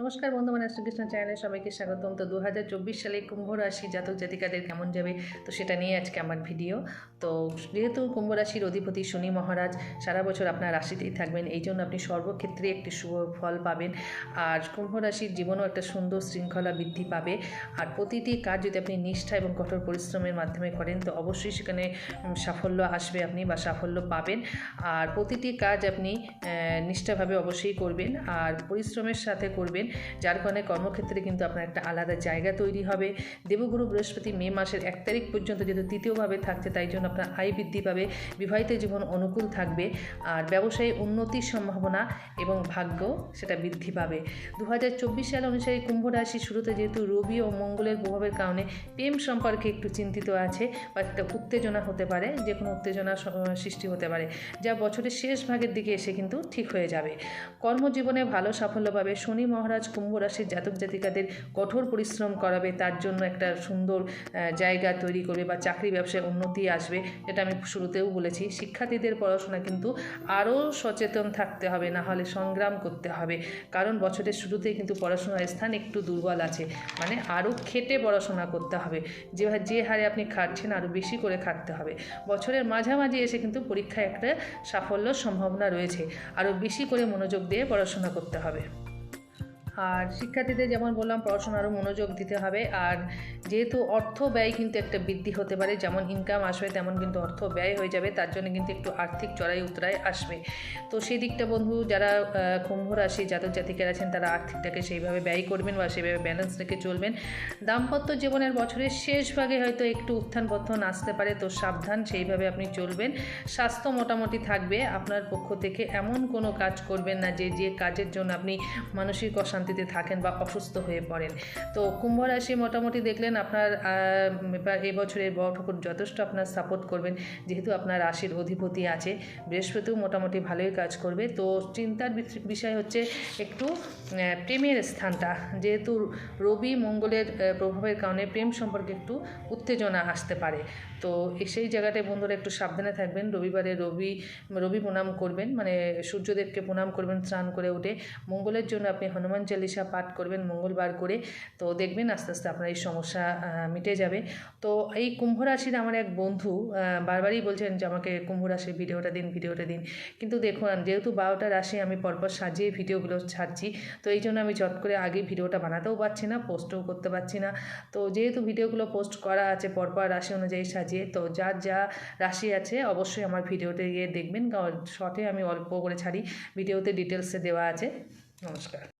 নমস্কার বন্ধু মানে শ্রীকৃষ্ণ চ্যানেলে সবাইকে স্বাগতম। তো দু হাজার চব্বিশ সালে কুম্ভ রাশি জাতক জাতিকাদের কেমন যাবে? তো সেটা নিয়ে আজকে আমার ভিডিও। তো যেহেতু কুম্ভ রাশির অধিপতি শনি মহারাজ, সারা বছর আপনার রাশিতেই থাকবেন। এই জন্য আপনি সর্বক্ষেত্রে একটি শুভ ফল পাবেন। আর কুম্ভ রাশির জীবনও একটা সুন্দর শৃঙ্খলা বৃদ্ধি পাবে। আর প্রতিটি কাজ যদি আপনি নিষ্ঠা এবং কঠোর পরিশ্রমের মাধ্যমে করেন, তো অবশ্যই সেখানে সাফল্য আসবে আপনি বা সাফল্য পাবেন। আর প্রতিটি কাজ আপনি নিষ্ঠাভাবে অবশ্যই করবেন। আর পরিশ্রমের সাথে করবেন। যার কারণে কর্মক্ষেত্রে কিন্তু আপনার একটা আলাদা জায়গা তৈরি হবে। দেবগুরু বৃহস্পতি মে মাসের এক তারিখ পর্যন্ত যেহেতু তৃতীয়ভাবে থাকছে, তাই জন্য আপনার আয় বৃদ্ধি পাবে, বিবাহিত জীবন অনুকূল থাকবে, আর ব্যবসায়ী উন্নতির সম্ভাবনা এবং ভাগ্য সেটা বৃদ্ধি পাবে। দু হাজার চব্বিশ সাল অনুসারে কুম্ভ রাশি শুরুতে যেহেতু রবি ও মঙ্গলের প্রভাবের কারণে প্রেম সম্পর্কে একটু চিন্তিত আছে বা একটা উত্তেজনা হতে পারে, যে কোনো উত্তেজনা সৃষ্টি হতে পারে, যা বছরের শেষ ভাগের দিকে এসে কিন্তু ঠিক হয়ে যাবে। কর্মজীবনে ভালো সাফল্য পাবে, শনি মহারাজ কুম্ভ রাশির জাতক জাতিকাদের কঠোর পরিশ্রম করাবে, তার জন্য একটা সুন্দর জায়গা তৈরি করবে বা চাকরি ব্যবসায় উন্নতি আসবে যেটা আমি শুরুতেও বলেছি। শিক্ষার্থীদের পড়াশোনা কিন্তু আরও সচেতন থাকতে হবে, না হলে সংগ্রাম করতে হবে। কারণ বছরের শুরুতেই কিন্তু পড়াশোনার স্থান একটু দুর্বল আছে। মানে আরও খেটে পড়াশোনা করতে হবে। যে যে হারে আপনি খাটছেন, আরও বেশি করে খাটতে হবে। বছরের মাঝামাঝি এসে কিন্তু পরীক্ষায় একটা সাফল্য সম্ভাবনা রয়েছে। আরও বেশি করে মনোযোগ দিয়ে পড়াশোনা করতে হবে। আর শিক্ষার্থীদের যেমন বললাম পড়াশোনা আরও মনোযোগ দিতে হবে। আর যেহেতু অর্থ ব্যয় কিন্তু একটা বৃদ্ধি হতে পারে, যেমন ইনকাম আসবে তেমন কিন্তু অর্থ ব্যয় হয়ে যাবে, তার জন্য কিন্তু একটু আর্থিক চড়াই উতরাই আসবে। তো সেই দিকটা বন্ধু, যারা কুম্ভ রাশি জাতক জাতিকার আছেন, তারা আর্থিকটাকে সেইভাবে ব্যয় করবেন বা সেইভাবে ব্যালেন্স রেখে চলবেন। দাম্পত্য জীবনের বছরের শেষ ভাগে হয়তো একটু উত্থান পত্তন আসতে পারে, তো সাবধান, সেইভাবে আপনি চলবেন। স্বাস্থ্য মোটামুটি থাকবে, আপনার পক্ষ থেকে এমন কোনো কাজ করবেন না যে যে কাজের জন্য আপনি মানসিক অশান্তিতে থাকেন বা অসুস্থ হয়ে পড়েন। তো কুম্ভ রাশি মোটামুটি দেখলেন আপনার এবার এবছরের বড় ঠাকুর যথেষ্ট আপনার সাপোর্ট করবেন। যেহেতু আপনার রাশির অধিপতি আছে, বৃহস্পতিও মোটামুটি ভালোই কাজ করবে। তো চিন্তার বিষয় হচ্ছে একটু প্রেমের স্থানটা। যেহেতু রবি মঙ্গলের প্রভাবের কারণে প্রেম সম্পর্কে একটু উত্তেজনা আসতে পারে। তো সেই জায়গাটায় বন্ধুরা একটু সাবধানে থাকবেন। রবিবারে রবি রবি প্রণাম করবেন। মানে সূর্যদেবকে প্রণাম করবেন স্নান করে উঠে। মঙ্গলের জন্য আপনি হনুমান চালিসা পাঠ করবেন, মঙ্গলবার করে। তো দেখবেন আস্তে আস্তে আপনার এই সমস্যা মিটে যাবে। তো এই কুম্ভ রাশির আমার এক বন্ধু বারবারই বলছেন যে আমাকে কুম্ভ রাশির ভিডিওটা দিন ভিডিওটা দিন। কিন্তু দেখুন, যেহেতু বারোটা রাশি, আমি পরপর সাজিয়ে ভিডিওগুলো ছাড়ছি। তো এই জন্য আমি চট করে আগে ভিডিওটা বানাতেও পারছি না, পোস্টও করতে পারছি না। তো যেহেতু ভিডিওগুলো পোস্ট করা আছে পরপর রাশি অনুযায়ী সাজিয়ে, তো যার যা রাশি আছে অবশ্যই আমার ভিডিওতে গিয়ে দেখবেন। শর্টে আমি অল্প করে ছাড়ি, ভিডিওতে ডিটেলসে দেওয়া আছে। নমস্কার।